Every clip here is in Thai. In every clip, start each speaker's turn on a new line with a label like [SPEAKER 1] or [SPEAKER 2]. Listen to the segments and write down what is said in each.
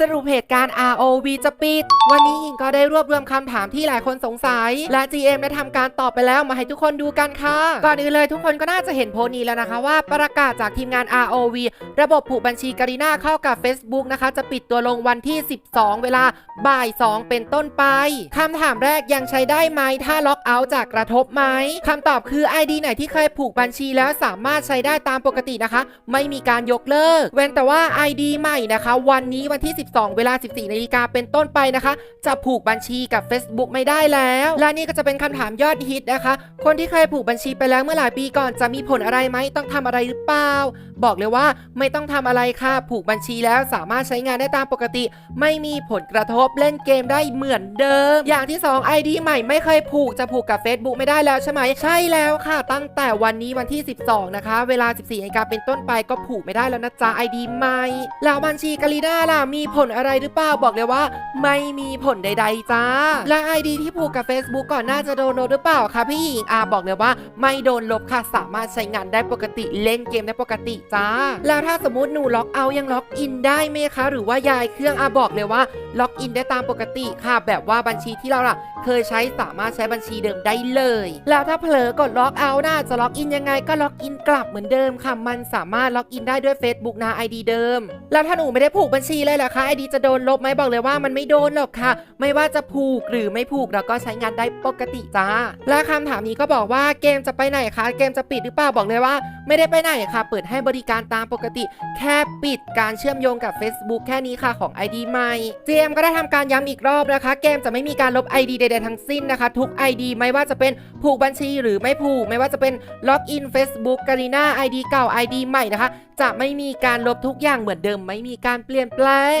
[SPEAKER 1] สรุปเหตุการณ์ ROV จะปิด วันนี้อิงก็ได้รวบรวมคำถามที่หลายคนสงสัย และ GM ได้ทำการตอบไปแล้วมาให้ทุกคนดูกันค่ะ ก่อนอื่นเลยทุกคนก็น่าจะเห็นโพนี้แล้วนะคะว่าประกาศจากทีมงาน ROV ระบบผูกบัญชีการีนาเข้ากับ Facebook นะคะ จะปิดตัวลงวันที่ 12 เวลาบ่าย 2 เป็นต้นไปคำถามแรกยังใช้ได้ไหมถ้าล็อกเอาท์จากกระทบไหมคำตอบคือ ID ไหนที่เคยผูกบัญชีแล้วสามารถใช้ได้ตามปกตินะคะ ไม่มีการยกเลิก เว้นแต่ว่า ID ใหม่นะคะ วันนี้วันที่12 เวลา 14นาฬิกาเป็นต้นไปนะคะ จะผูกบัญชีกับ Facebook ไม่ได้แล้ว และนี่ก็จะเป็นคำถามยอดฮิตนะคะ คนที่เคยผูกบัญชีไปแล้วเมื่อหลายปีก่อนจะมีผลอะไรไหมต้องทำอะไรหรือเปล่า บอกเลยว่าไม่ต้องทำอะไรค่ะ ผูกบัญชีแล้วสามารถใช้งานได้ตามปกติ ไม่มีผลกระทบเล่นเกมได้เหมือนเดิม อย่างที่ 2 ID ใหม่ไม่เคยผูกจะผูกกับ Facebook ไม่ได้แล้วใช่ไหมใช่แล้วค่ะ ตั้งแต่วันนี้วันที่ 12 นะคะ เวลา 14นาฬิกาเป็นต้นไปก็ผูกไม่ได้แล้วนะจ๊ะ ID ใหม่แล้วบัญชีกาลีน่าล่ะมีผผลอะไรหรือเปล่าบอกเลยว่า ไม่มีผลใด ๆ จ้า และ ID ที่ผูกกับ Facebook ก่อนหน้าจะโดนลบหรือเปล่าคะพี่หญิงอาบอกเลยว่า ไม่โดนลบค่ะสามารถใช้งานได้ปกติเล่นเกมได้ปกติจ้า แล้วถ้าสมมติหนูล็อกเอายังล็อกอินได้ไหมคะ หรือว่ายายเครื่องอาบอกเลยว่า ล็อกอินได้ตามปกติค่ะ แบบว่าบัญชีที่เราล่ะ เคยใช้สามารถใช้บัญชีเดิมได้เลย แล้วถ้าเผลอกดล็อกเอาน่าจะล็อกอินยังไงก็ล็อกอินกลับเหมือนเดิมค่ะมันสามารถล็อกอินได้ด้วย Facebook นะ ID เดิม แล้วถ้าหนูไม่ได้ผูกบัญชีเลยล่ะคะ ID จะโดนลบไหมบอกเลยว่ามันไม่โดนหรอกค่ะ ไม่ว่าจะผูกหรือไม่ผูกเราก็ใช้งานได้ปกติจ้า และคำถามนี้ก็บอกว่าเกมจะไปไหนคะ เกมจะปิดหรือเปล่าบอกเลยว่า ไม่ได้ไปไหนค่ะ เปิดให้บริการตามปกติ แค่ปิดการเชื่อมโยงกับ Facebook แค่นี้ค่ะของ ID ใหม่ GM ก็ได้ทำการย้ำอีกรอบนะคะ เกมจะไม่มีการลบ ID ใดๆทั้งสิ้นนะคะ ทุก ID ไม่ว่าจะเป็นผูกบัญชีหรือไม่ผูก ไม่ว่าจะเป็นล็อกอิน Facebook การีนา ID เก่า ID ใหม่นะคะ จะไม่มีการลบทุกอย่างเหมือนเดิม ไม่มีการเปลี่ยนแปลง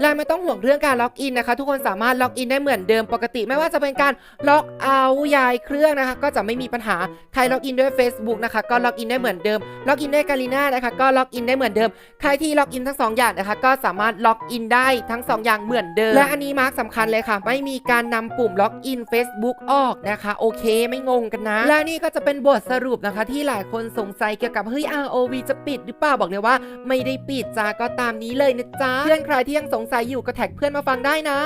[SPEAKER 1] และไม่ต้องห่วงเรื่องการล็อกอินนะคะ ทุกคนสามารถล็อกอินได้เหมือนเดิมปกติไม่ว่าจะเป็นการล็อกเอาย้ายเครื่องนะคะ ก็จะไม่มีปัญหาใครล็อกอินด้วย Facebook นะคะก็ล็อกอินได้เหมือนเดิมล็อกอินด้วยการีนานะคะก็ล็อกอินได้เหมือนเดิม ใครที่ล็อกอินทั้งสองอย่างนะคะ ก็สามารถล็อกอินได้ทั้งสองอย่างเหมือนเดิม และอันนี้มาร์กสำคัญเลยค่ะ ไม่มีการนำปุ่มล็อกอิน Facebook ออกนะคะโอเคไม่งงกันนะ และนี่ก็จะเป็นบทสรุปนะคะ ที่หลายคนสงสัยเกี่ยวกับเฮ้ย ROV จะปิดหรือเปล่าบอกเลยว่า ไม่ได้ปิดจ้าก็ตามนี้เลยนะจ๊ะเพื่อนใครที่ยังสงสัยอยู่ก็แท็กเพื่อนมาฟังได้นะ